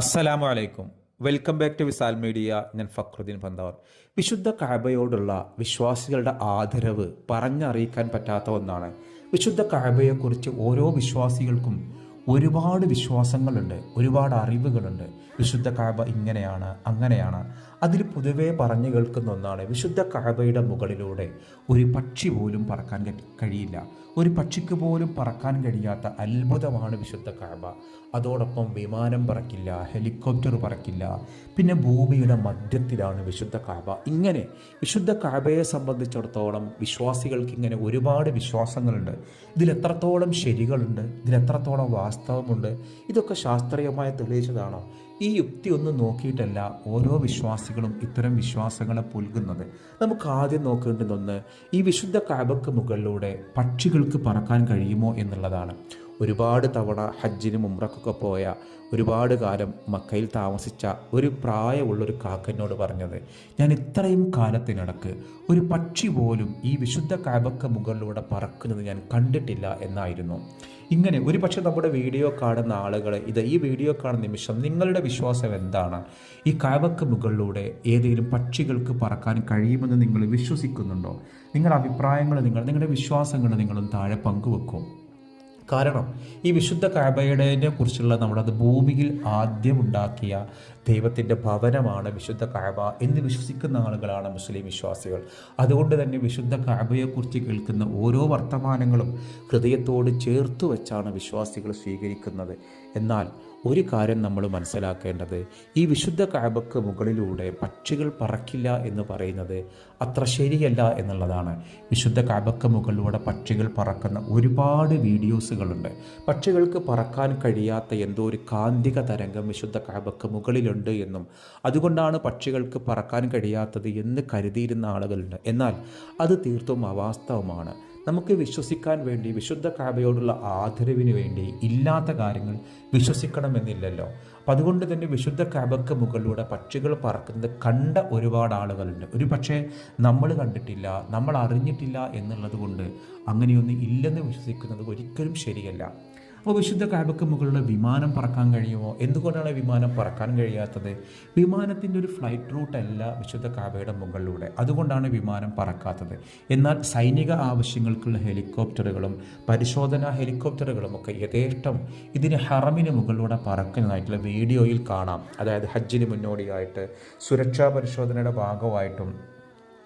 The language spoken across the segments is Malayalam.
അസ്സലാമു അലൈക്കും. Welcome back to Visal media ഞാൻ ഫക്രുദ്ദീൻ പന്താവർ. വിശുദ്ധ കാബയോടുള്ള വിശ്വാസികളുടെ ആദരവ് പറഞ്ഞറിയിക്കാൻ പറ്റാത്ത ഒന്നാണ്. വിശുദ്ധ കാബയെക്കുറിച്ച് ഓരോ വിശ്വാസികൾക്കും ഒരുപാട് വിശ്വാസങ്ങളുണ്ട് ഒരുപാട് അറിവുകളുണ്ട്. വിശുദ്ധ കാബ ഇങ്ങനെയാണ് അങ്ങനെയാണ്. അതിൽ പൊതുവേ പറഞ്ഞു കേൾക്കുന്ന ഒന്നാണ് വിശുദ്ധ കഴവയുടെ മുകളിലൂടെ ഒരു പക്ഷി പോലും പറക്കാൻ കഴിയില്ല. ഒരു പക്ഷിക്ക് പോലും പറക്കാൻ കഴിയാത്ത അത്ഭുതമാണ് വിശുദ്ധ കഴവ അതോടൊപ്പം വിമാനം പറക്കില്ല ഹെലികോപ്റ്റർ പറക്കില്ല പിന്നെ ഭൂമിയുടെ മധ്യത്തിലാണ് വിശുദ്ധ കഴവ ഇങ്ങനെ വിശുദ്ധ കഴവയെ സംബന്ധിച്ചിടത്തോളം വിശ്വാസികൾക്ക് ഇങ്ങനെ ഒരുപാട് വിശ്വാസങ്ങളുണ്ട്. ഇതിലെത്രത്തോളം ശരികളുണ്ട് ഇതിലെത്രത്തോളം വാസ്തവമുണ്ട് ഇതൊക്കെ ശാസ്ത്രീയമായി തെളിയിച്ചതാണോ? ഈ യുക്തി ഒന്ന് നോക്കിയിട്ടല്ല ഓരോ വിശ്വാസികളും ഇത്തരം വിശ്വാസങ്ങളെ പുൽകുന്നത്. നമുക്ക് ആദ്യം നോക്കേണ്ടതൊന്ന് ഈ വിശുദ്ധ കാബക്ക് മുകളിലൂടെ പക്ഷികൾക്ക് പറക്കാൻ കഴിയുമോ എന്നുള്ളതാണ്. ഒരുപാട് തവണ ഹജ്ജിനും ഉമ്രക്കൊക്കെ പോയ ഒരുപാട് കാലം മക്കയിൽ താമസിച്ച ഒരു പ്രായമുള്ളൊരു കാക്കനോട് പറഞ്ഞത് ഞാൻ ഇത്രയും കാലത്തിനിടക്ക് ഒരു പക്ഷി പോലും ഈ വിശുദ്ധ കാബക്ക മുകളിലൂടെ പറക്കുന്നത് ഞാൻ കണ്ടിട്ടില്ല എന്നായിരുന്നു. ഇങ്ങനെ ഒരു പക്ഷേ നമ്മുടെ വീഡിയോ കാണുന്ന ആളുകൾ ഇത് ഈ വീഡിയോ കാണുന്ന നിമിഷം നിങ്ങളുടെ വിശ്വാസം എന്താണ്? ഈ കാവക്ക് മുകളിലൂടെ ഏതെങ്കിലും പക്ഷികൾക്ക് പറക്കാൻ കഴിയുമെന്ന് നിങ്ങൾ വിശ്വസിക്കുന്നുണ്ടോ? നിങ്ങളുടെ അഭിപ്രായങ്ങൾ നിങ്ങൾ നിങ്ങളുടെ വിശ്വാസങ്ങൾ നിങ്ങളും താഴെ പങ്കുവെക്കും. കാരണം ഈ വിശുദ്ധ കാബയുടെ കുറിച്ചുള്ള നമ്മുടെ അത് ഭൂമിയിൽ ആദ്യം ഉണ്ടാക്കിയ ദൈവത്തിന്റെ ഭവനമാണ് വിശുദ്ധ കാബ എന്ന് വിശ്വസിക്കുന്ന ആളുകളാണ് മുസ്ലിം വിശ്വാസികൾ. അതുകൊണ്ട് തന്നെ വിശുദ്ധ കാബയെക്കുറിച്ച് കേൾക്കുന്ന ഓരോ വർത്തമാനങ്ങളും ഹൃദയത്തോട് ചേർത്ത് വെച്ചാണ് വിശ്വാസികൾ സ്വീകരിക്കുന്നത്. എന്നാൽ ഒരു കാര്യം നമ്മൾ മനസ്സിലാക്കേണ്ടത് ഈ വിശുദ്ധ കാബക്ക് മുകളിലൂടെ പക്ഷികൾ പറക്കില്ല എന്ന് പറയുന്നത് അത്ര ശരിയല്ല എന്നുള്ളതാണ്. വിശുദ്ധ കാബക്ക് മുകളിലൂടെ പക്ഷികൾ പറക്കുന്ന ഒരുപാട് വീഡിയോസുകളുണ്ട്. പക്ഷികൾക്ക് പറക്കാൻ കഴിയാത്ത എന്തോ ഒരു കാന്തിക തരംഗം വിശുദ്ധ കാബക്ക് മുകളിലുണ്ട് എന്നും അതുകൊണ്ടാണ് പക്ഷികൾക്ക് പറക്കാൻ കഴിയാത്തത് എന്ന് കരുതിയിരുന്ന ആളുകളുണ്ട്. എന്നാൽ അത് തീർത്തും അവാസ്തവമാണ്. നമുക്ക് വിശ്വസിക്കാൻ വേണ്ടി വിശുദ്ധ കാബയോടുള്ള ആദരവിന് വേണ്ടി ഇല്ലാത്ത കാര്യങ്ങൾ വിശ്വസിക്കണമെന്നില്ലല്ലോ. അപ്പം അതുകൊണ്ട് തന്നെ വിശുദ്ധ കാബക്ക് മുകളിലൂടെ പക്ഷികൾ പറക്കുന്നത് കണ്ട ഒരുപാട് ആളുകളുണ്ട്. ഒരു പക്ഷേ നമ്മൾ കണ്ടിട്ടില്ല നമ്മൾ അറിഞ്ഞിട്ടില്ല എന്നുള്ളത് കൊണ്ട് അങ്ങനെയൊന്നും ഇല്ലെന്ന് വിശ്വസിക്കുന്നത് ഒരിക്കലും ശരിയല്ല. അപ്പോൾ വിശുദ്ധ കാബക്ക് മുകളിലുള്ള വിമാനം പറക്കാൻ കഴിയുമോ? എന്തുകൊണ്ടാണ് വിമാനം പറക്കാൻ കഴിയാത്തത്? വിമാനത്തിന്റെ ഒരു ഫ്ലൈറ്റ് റൂട്ട് അല്ല വിശുദ്ധ കാബയുടെ മുകളിലൂടെ. അതുകൊണ്ടാണ് വിമാനം പറക്കാത്തത്. എന്നാൽ സൈനിക ആവശ്യങ്ങൾക്കുള്ള ഹെലികോപ്റ്ററുകളും പരിശോധനാ ഹെലികോപ്റ്ററുകളും ഒക്കെ യഥേഷ്ടം ഇതിന് ഹറമിന് മുകളിലൂടെ പറക്കുന്നതായിട്ടുള്ള വീഡിയോയിൽ കാണാം. അതായത് ഹജ്ജിന് മുന്നോടിയായിട്ട് സുരക്ഷാ പരിശോധനയുടെ ഭാഗമായിട്ടും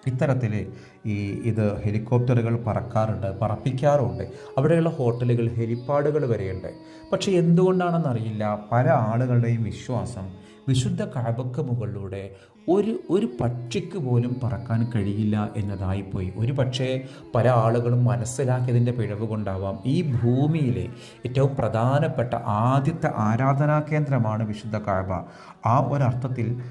ഇത്തരത്തിൽ ഈ ഇത് ഹെലികോപ്റ്ററുകൾ പറക്കാറുണ്ട് പറപ്പിക്കാറുണ്ട് അവിടെയുള്ള ഹോട്ടലുകൾ ഹെലിപ്പാഡുകൾ വരെയുണ്ട്. പക്ഷേ എന്തുകൊണ്ടാണെന്നറിയില്ല പല ആളുകളുടെയും വിശ്വാസം വിശുദ്ധ കഴബക്ക് മുകളിലൂടെ ഒരു ഒരു പക്ഷിക്ക് പോലും പറക്കാൻ കഴിയില്ല എന്നതായിപ്പോയി. ഒരു പക്ഷേ പല ആളുകളും മനസ്സിലാക്കിയതിന്റെ പിഴവ് കൊണ്ടാവാം. ഈ ഭൂമിയിലെ ഏറ്റവും പ്രധാനപ്പെട്ട ആദ്യത്തെ ആരാധനാ കേന്ദ്രമാണ് വിശുദ്ധ കഴബ ആ ഒരർത്ഥത്തിൽ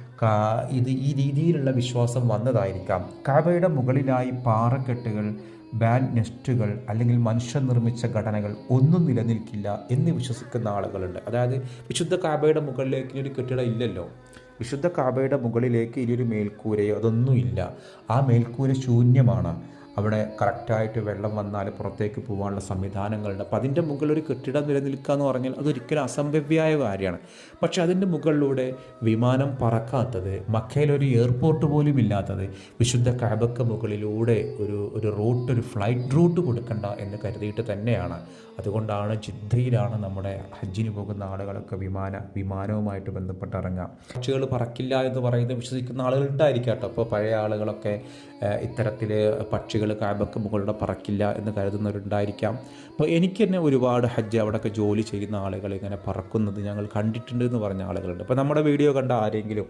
ഇത് ഈ രീതിയിലുള്ള വിശ്വാസം വന്നതായിരിക്കാം. കാബയുടെ മുകളിലായി പാറക്കെട്ടുകൾ ബാൻഡ് നെസ്റ്റുകൾ അല്ലെങ്കിൽ മനുഷ്യൻ നിർമ്മിച്ച ഘടനകൾ ഒന്നും നിലനിൽക്കില്ല എന്ന് വിശ്വസിക്കുന്ന ആളുകളുണ്ട്. അതായത് വിശുദ്ധ കാബയുടെ മുകളിലേക്ക് ഒരു കെട്ടിടം ഇല്ലല്ലോ. വിശുദ്ധ കാബയുടെ മുകളിലേക്ക് ഇനിയൊരു മേൽക്കൂരയോ അതൊന്നും ഇല്ല ആ മേൽക്കൂര ശൂന്യമാണ്. അവിടെ കറക്റ്റായിട്ട് വെള്ളം വന്നാൽ പുറത്തേക്ക് പോകാനുള്ള സംവിധാനങ്ങളുണ്ട്. അപ്പോൾ അതിന്റെ മുകളിൽ ഒരു കെട്ടിടം നിലനിൽക്കുക എന്ന് പറഞ്ഞാൽ അതൊരിക്കലും അസംഭവ്യമായ കാര്യമാണ്. പക്ഷെ അതിന്റെ മുകളിലൂടെ വിമാനം പറക്കാത്തത് മക്കയിലൊരു എയർപോർട്ട് പോലും ഇല്ലാത്തത് വിശുദ്ധ കാബക്ക് മുകളിലൂടെ ഒരു ഒരു റൂട്ട് ഒരു ഫ്ലൈറ്റ് റൂട്ട് കൊടുക്കണ്ട എന്ന് കരുതിയിട്ട് തന്നെയാണ്. അതുകൊണ്ടാണ് ജിദ്ദയിലാണ് നമ്മുടെ ഹജ്ജിന് പോകുന്ന ആളുകളൊക്കെ വിമാന വിമാനവുമായിട്ട് ബന്ധപ്പെട്ട് ഇറങ്ങുക പക്ഷികൾ പറക്കില്ല എന്ന് പറയുന്നത് വിശ്വസിക്കുന്ന ആളുകൾ ഉണ്ടായിരിക്കാം കേട്ടോ. അപ്പോൾ പഴയ ആളുകളൊക്കെ ഇത്തരത്തിൽ പക്ഷികൾ കാബക്ക് മുകളിലൂടെ പറക്കില്ല എന്ന് കരുതുന്നവരുണ്ടായിരിക്കാം. അപ്പോൾ എനിക്ക് തന്നെ ഒരുപാട് ഹജ്ജ് അവിടെയൊക്കെ ജോലി ചെയ്യുന്ന ആളുകൾ ഇങ്ങനെ പറക്കുന്നത് ഞങ്ങൾ കണ്ടിട്ടുണ്ട് എന്ന് പറഞ്ഞ ആളുകളുണ്ട്. അപ്പോൾ നമ്മുടെ വീഡിയോ കണ്ട ആരെങ്കിലും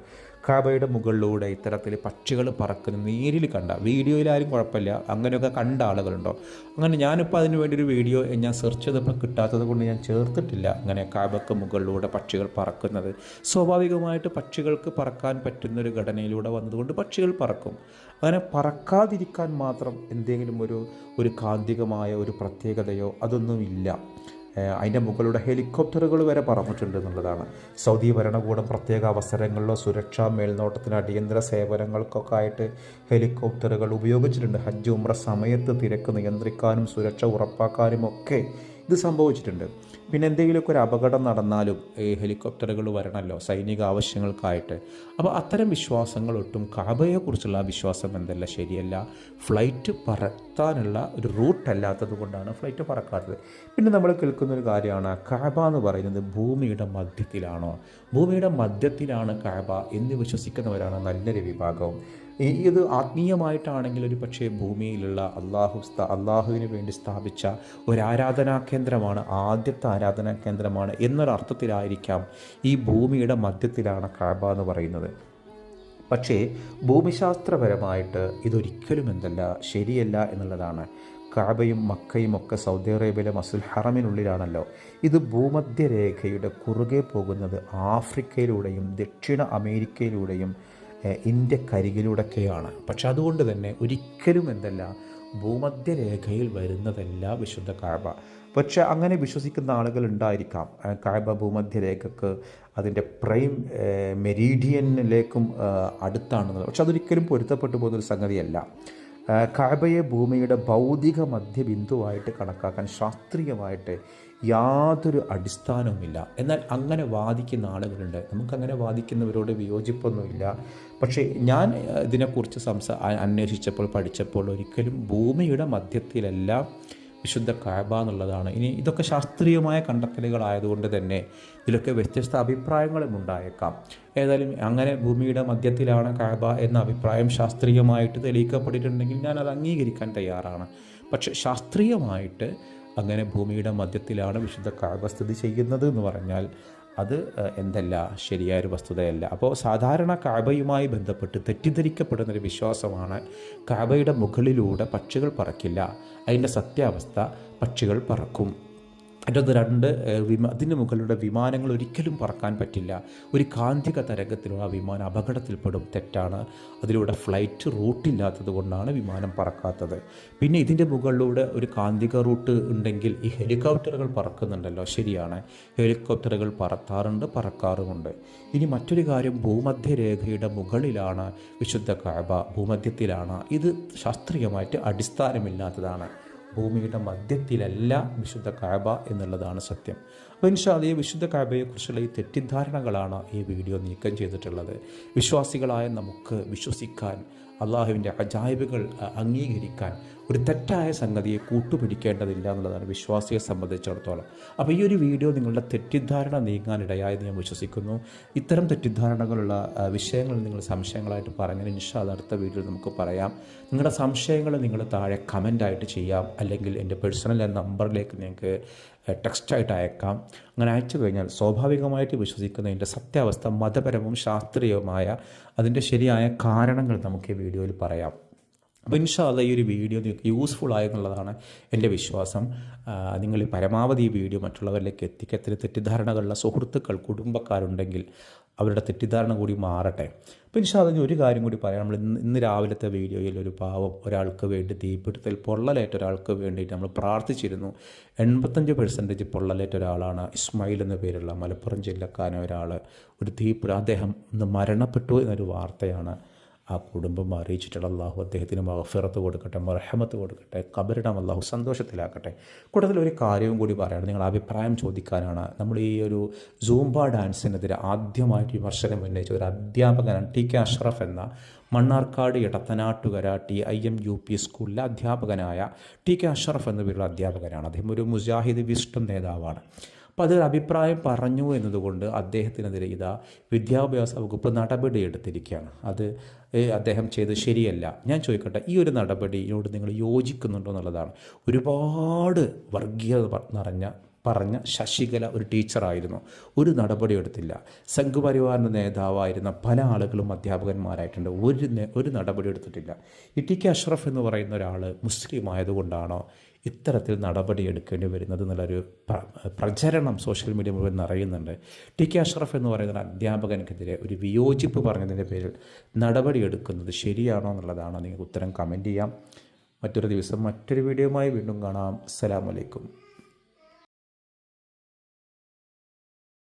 കാബയുടെ മുകളിലൂടെ ഇത്തരത്തിൽ പക്ഷികൾ പറക്കുന്ന നേരിൽ കണ്ട വീഡിയോയിലാരും കുഴപ്പമില്ല അങ്ങനെയൊക്കെ കണ്ട ആളുകളുണ്ടോ? അങ്ങനെ ഞാനിപ്പോൾ അതിന് വേണ്ടി ഒരു വീഡിയോ ഞാൻ സെർച്ച് ചെയ്തപ്പോൾ കിട്ടാത്തത് കൊണ്ട് ഞാൻ ചേർത്തിട്ടില്ല അങ്ങനെ കാബക്ക് മുകളിലൂടെ പക്ഷികൾ പറക്കുന്നത്. സ്വാഭാവികമായിട്ട് പക്ഷികൾക്ക് പറക്കാൻ പറ്റുന്ന ഒരു ഘടനയിലൂടെ വന്നതുകൊണ്ട് പക്ഷികൾ പറക്കും. അങ്ങനെ പറക്കാതിരിക്കാൻ മാത്രം എന്തെങ്കിലും ഒരു ഒരു കാന്തികമായ ഒരു പ്രത്യേകതയോ അതൊന്നുമില്ല. അതിന്റെ മുകളിലൂടെ ഹെലികോപ്റ്ററുകൾ വരെ പറന്നിട്ടുണ്ട് എന്നുള്ളതാണ്. സൗദി ഭരണകൂടം പ്രത്യേക അവസരങ്ങളിലോ സുരക്ഷാ മേൽനോട്ടത്തിന് അടിയന്തര സേവനങ്ങൾക്കൊക്കെ ആയിട്ട് ഹെലികോപ്റ്ററുകൾ ഉപയോഗിച്ചിട്ടുണ്ട്. ഹജ്ജ് ഉമ്ര സമയത്ത് തിരക്ക് നിയന്ത്രിക്കാനും സുരക്ഷ ഉറപ്പാക്കാനും ഒക്കെ ഇത് സംഭവിച്ചിട്ടുണ്ട്. പിന്നെ എന്തെങ്കിലുമൊക്കെ ഒരു അപകടം നടന്നാലും ഈ ഹെലികോപ്റ്ററുകൾ വരണമല്ലോ സൈനിക ആവശ്യങ്ങൾക്കായിട്ട്. അപ്പോൾ അത്തരം വിശ്വാസങ്ങൾ ഒട്ടും കാബയെക്കുറിച്ചുള്ള വിശ്വാസം എന്തല്ല ശരിയല്ല. ഫ്ലൈറ്റ് പറത്താനുള്ള ഒരു റൂട്ട് അല്ലാത്തത് കൊണ്ടാണ് ഫ്ലൈറ്റ് പറക്കാത്തത്. പിന്നെ നമ്മൾ കേൾക്കുന്ന ഒരു കാര്യമാണ് കാബ എന്ന് പറയുന്നത് ഭൂമിയുടെ മധ്യത്തിലാണോ? ഭൂമിയുടെ മധ്യത്തിലാണ് കാബ എന്ന് വിശ്വസിക്കുന്നവരാണ് നല്ലൊരു വിഭാഗവും. ഇത് ആത്മീയമായിട്ടാണെങ്കിൽ ഒരു പക്ഷേ ഭൂമിയിലുള്ള അള്ളാഹു അള്ളാഹുവിന് വേണ്ടി സ്ഥാപിച്ച ഒരു ആരാധനാ കേന്ദ്രമാണ് ആദ്യത്തെ ആരാധനാ കേന്ദ്രമാണ് എന്നൊരർത്ഥത്തിലായിരിക്കാം ഈ ഭൂമിയുടെ മധ്യത്തിലാണ് കാബ എന്ന് പറയുന്നത്. പക്ഷേ ഭൂമിശാസ്ത്രപരമായിട്ട് ഇതൊരിക്കലും എന്തല്ല ശരിയല്ല എന്നുള്ളതാണ്. കാബയും മക്കയും ഒക്കെ സൗദി അറേബ്യയിലെ മസുൽ ഹറമിനുള്ളിലാണല്ലോ. ഇത് ഭൂമധ്യരേഖയുടെ കുറുകെ പോകുന്നത് ആഫ്രിക്കയിലൂടെയും ദക്ഷിണ അമേരിക്കയിലൂടെയും ഇന്ത്യക്കരികിലൂടെയൊക്കെയാണ്. പക്ഷെ അതുകൊണ്ട് തന്നെ ഒരിക്കലും എന്തല്ല ഭൂമധ്യരേഖയിൽ വരുന്നതല്ല വിശുദ്ധ കായബ പക്ഷെ അങ്ങനെ വിശ്വസിക്കുന്ന ആളുകൾ ഉണ്ടായിരിക്കാം കായബ ഭൂമധ്യരേഖക്ക് അതിന്റെ പ്രൈം മെരീഡിയനിലേക്കും അടുത്താണെന്നുള്ളത്. പക്ഷെ അതൊരിക്കലും പൊരുത്തപ്പെട്ടു പോകുന്നൊരു സംഗതിയല്ല. കാബയെ ഭൂമിയുടെ ഭൗതിക മധ്യബിന്ദുവായിട്ട് കണക്കാക്കാൻ ശാസ്ത്രീയമായിട്ട് യാതൊരു അടിസ്ഥാനവുമില്ല. എന്നാൽ അങ്ങനെ വാദിക്കുന്ന ആളുകളുണ്ട്. നമുക്കങ്ങനെ വാദിക്കുന്നവരോട് വിയോജിപ്പൊന്നുമില്ല. പക്ഷേ ഞാൻ ഇതിനെക്കുറിച്ച് സംസാ അന്വേഷിച്ചപ്പോൾ പഠിച്ചപ്പോൾ ഒരിക്കലും ഭൂമിയുടെ മധ്യത്തിലല്ല വിശുദ്ധ കാബ എന്നുള്ളതാണ്. ഇനി ഇതൊക്കെ ശാസ്ത്രീയമായ കണ്ടെത്തലുകളായതുകൊണ്ട് തന്നെ ഇതിലൊക്കെ വ്യത്യസ്ത അഭിപ്രായങ്ങളും ഉണ്ടായേക്കാം. ഏതായാലും അങ്ങനെ ഭൂമിയുടെ മധ്യത്തിലാണ് കാബ എന്ന അഭിപ്രായം ശാസ്ത്രീയമായിട്ട് തെളിയിക്കപ്പെട്ടിട്ടുണ്ടെങ്കിൽ ഞാൻ അത് അംഗീകരിക്കാൻ തയ്യാറാണ്. പക്ഷെ ശാസ്ത്രീയമായിട്ട് അങ്ങനെ ഭൂമിയുടെ മധ്യത്തിലാണ് വിശുദ്ധ കാബ സ്ഥിതി ചെയ്യുന്നത് എന്ന് പറഞ്ഞാൽ അത് എന്തല്ല ശരിയായൊരു വസ്തുതയല്ല. അപ്പോൾ സാധാരണ കാബയുമായി ബന്ധപ്പെട്ട് തെറ്റിദ്ധരിക്കപ്പെടുന്നൊരു വിശ്വാസമാണ് കാബയുടെ മുകളിലൂടെ പക്ഷികൾ പറക്കില്ല. അതിന്റെ സത്യാവസ്ഥ പക്ഷികൾ പറക്കും. അതിന്റെ രണ്ട് വിമാ വിമ അതിന് മുകളിലൂടെ വിമാനങ്ങൾ ഒരിക്കലും പറക്കാൻ പറ്റില്ല. ഒരു കാന്തിക തരംഗത്തിലുള്ള ആ വിമാനം അപകടത്തിൽപ്പെടും തെറ്റാണ്. അതിലൂടെ ഫ്ലൈറ്റ് റൂട്ടില്ലാത്തത് കൊണ്ടാണ് വിമാനം പറക്കാത്തത്. പിന്നെ ഇതിന്റെ മുകളിലൂടെ ഒരു കാന്തിക റൂട്ട് ഉണ്ടെങ്കിൽ ഈ ഹെലികോപ്റ്ററുകൾ പറക്കുന്നുണ്ടല്ലോ ശരിയാണ്. ഹെലികോപ്റ്ററുകൾ പറത്താറുണ്ട് പറക്കാറുമുണ്ട്. ഇനി മറ്റൊരു കാര്യം ഭൂമധ്യരേഖയുടെ മുകളിലാണ് വിശുദ്ധ കാബ ഭൂമധ്യത്തിലാണ്. ഇത് ശാസ്ത്രീയമായിട്ട് അടിസ്ഥാനമില്ലാത്തതാണ്. ഭൂമിയുടെ മധ്യത്തിലല്ല വിശുദ്ധ കാബ എന്നുള്ളതാണ് സത്യം. അപ്പോൾ ഇൻഷാൽ ഈ വിശുദ്ധ കാബയെക്കുറിച്ചുള്ള ഈ തെറ്റിദ്ധാരണകളാണ് ഈ വീഡിയോ നീക്കം ചെയ്തിട്ടുള്ളത്. വിശ്വാസികളായ നമുക്ക് വിശ്വസിക്കാൻ അള്ളാഹുവിന്റെ അജായ്ബുകൾ അംഗീകരിക്കാൻ ഒരു തെറ്റായ സംഗതിയെ കൂട്ടുപിടിക്കേണ്ടതില്ല എന്നുള്ളതാണ് വിശ്വാസിയെ സംബന്ധിച്ചിടത്തോളം. അപ്പോൾ ഈ ഒരു വീഡിയോ നിങ്ങളുടെ തെറ്റിദ്ധാരണ നീങ്ങാനിടയായെന്ന് ഞാൻ വിശ്വസിക്കുന്നു. ഇത്തരം തെറ്റിദ്ധാരണകളുള്ള വിഷയങ്ങൾ നിങ്ങൾ സംശയങ്ങളായിട്ട് പറഞ്ഞാൽ ഇൻഷാൽ അടുത്ത വീഡിയോയിൽ നമുക്ക് പറയാം. നിങ്ങളുടെ സംശയങ്ങൾ നിങ്ങൾ താഴെ കമന്റായിട്ട് ചെയ്യാം. അല്ലെങ്കിൽ എന്റെ പേഴ്സണൽ നമ്പറിലേക്ക് നിങ്ങൾക്ക് ടെക്സ്റ്റായിട്ട് അയക്കാം അങ്ങനെ അയച്ചു കഴിഞ്ഞാൽ സ്വാഭാവികമായിട്ട് വിശ്വസിക്കുന്നതിന്റെ സത്യാവസ്ഥ മതപരവും ശാസ്ത്രീയവുമായ അതിന്റെ ശരിയായ കാരണങ്ങൾ നമുക്ക് ഈ വീഡിയോയിൽ പറയാം. അപ്പോൾ ഇൻഷാല്ല ഈ ഒരു വീഡിയോ നിങ്ങൾക്ക് യൂസ്ഫുൾ ആയെന്നുള്ളതാണ് എന്റെ വിശ്വാസം. നിങ്ങൾ പരമാവധി ഈ വീഡിയോ മറ്റുള്ളവരിലേക്ക് എത്തിക്കത്തിന് തെറ്റിദ്ധാരണകളുള്ള സുഹൃത്തുക്കൾ കുടുംബക്കാരുണ്ടെങ്കിൽ അവരുടെ തെറ്റിദ്ധാരണ കൂടി മാറട്ടെ. അപ്പോൾ ഇനി ഒരു കാര്യം കൂടി പറയാം. നമ്മൾ ഇന്ന് ഇന്ന് രാവിലത്തെ വീഡിയോയിൽ ഒരു പാവം ഒരാൾക്ക് വേണ്ടി തീപിടുത്തൽ പൊള്ളലേറ്റ ഒരാൾക്ക് വേണ്ടിയിട്ട് നമ്മൾ പ്രാർത്ഥിച്ചിരുന്നു. എൺപത്തഞ്ച് പെർസെന്റേജ് പൊള്ളലേറ്റ ഒരാളാണ് ഇസ്മായിൽ എന്ന പേരുള്ള മലപ്പുറം ജില്ലക്കാരൻ ഒരാൾ ഒരു തീപിട അദ്ദേഹം ഇന്ന് മരണപ്പെട്ടു എന്നൊരു വാർത്തയാണ് ആ കുടുംബം അറിയിച്ചിട്ടുള്ള അള്ളാഹു അദ്ദേഹത്തിന് മഹഫിറത്ത് കൊടുക്കട്ടെ മർഹമത്ത് കൊടുക്കട്ടെ കബരിടം അള്ളാഹു സന്തോഷത്തിലാക്കട്ടെ. കൂട്ടത്തിൽ ഒരു കാര്യവും കൂടി പറയണം. നിങ്ങൾ അഭിപ്രായം ചോദിക്കാനാണ്. നമ്മൾ ഈ ഒരു സൂംബ ഡാൻസിനെതിരെ ആദ്യമായിട്ട് വിമർശനം ഉന്നയിച്ച ഒരു അധ്യാപകനാണ് ടി കെ അഷ്റഫ് എന്ന Mannarkkad Edathanattukara T I M U P സ്കൂളിലെ അധ്യാപകനായ ടി കെ അഷ്റഫ് എന്ന പേരുള്ള അധ്യാപകനാണ്. അദ്ദേഹം ഒരു മുജാഹിദ് വിഷ്ടം നേതാവാണ്. അപ്പോൾ അതൊരു അഭിപ്രായം പറഞ്ഞു എന്നതുകൊണ്ട് അദ്ദേഹത്തിനെതിരെ ഇതാ വിദ്യാഭ്യാസ വകുപ്പ് നടപടി എടുത്തിരിക്കുകയാണ് അത് അദ്ദേഹം ചെയ്ത് ശരിയല്ല. ഞാൻ ചോദിക്കട്ടെ ഈ ഒരു നടപടിയോട് നിങ്ങൾ യോജിക്കുന്നുണ്ടോ എന്നുള്ളതാണ്. ഒരുപാട് വർഗീയത നിറഞ്ഞ പറഞ്ഞ ശശികല ഒരു ടീച്ചറായിരുന്നു. ഒരു നടപടി എടുത്തില്ല സംഘപരിവാറിന്റെ നേതാവായിരുന്ന പല ആളുകളും അധ്യാപകന്മാരായിട്ടുണ്ട്. ഒരു ഒരു നടപടി എടുത്തിട്ടില്ല ഇ ടി കെ അഷ്റഫ് എന്ന് പറയുന്ന ഒരാൾ മുസ്ലിം ആയതുകൊണ്ടാണോ ഇത്തരത്തിൽ നടപടി എടുക്കേണ്ടി വരുന്നത് എന്നുള്ളൊരു പ്രചരണം സോഷ്യൽ മീഡിയ മുഴുവൻ നിറയുന്നുണ്ട്. ടി കെ അഷ്റഫ് എന്ന് പറയുന്ന അധ്യാപകനെതിരെ ഒരു വിയോജിപ്പ് പറഞ്ഞതിന്റെ പേരിൽ നടപടി എടുക്കുന്നത് ശരിയാണോ എന്നുള്ളതാണ് നിങ്ങൾക്ക് ഉത്തരം കമന്റ് ചെയ്യാം. മറ്റൊരു ദിവസം മറ്റൊരു വീഡിയോയുമായി വീണ്ടും കാണാം. അസ്സലാമലൈക്കും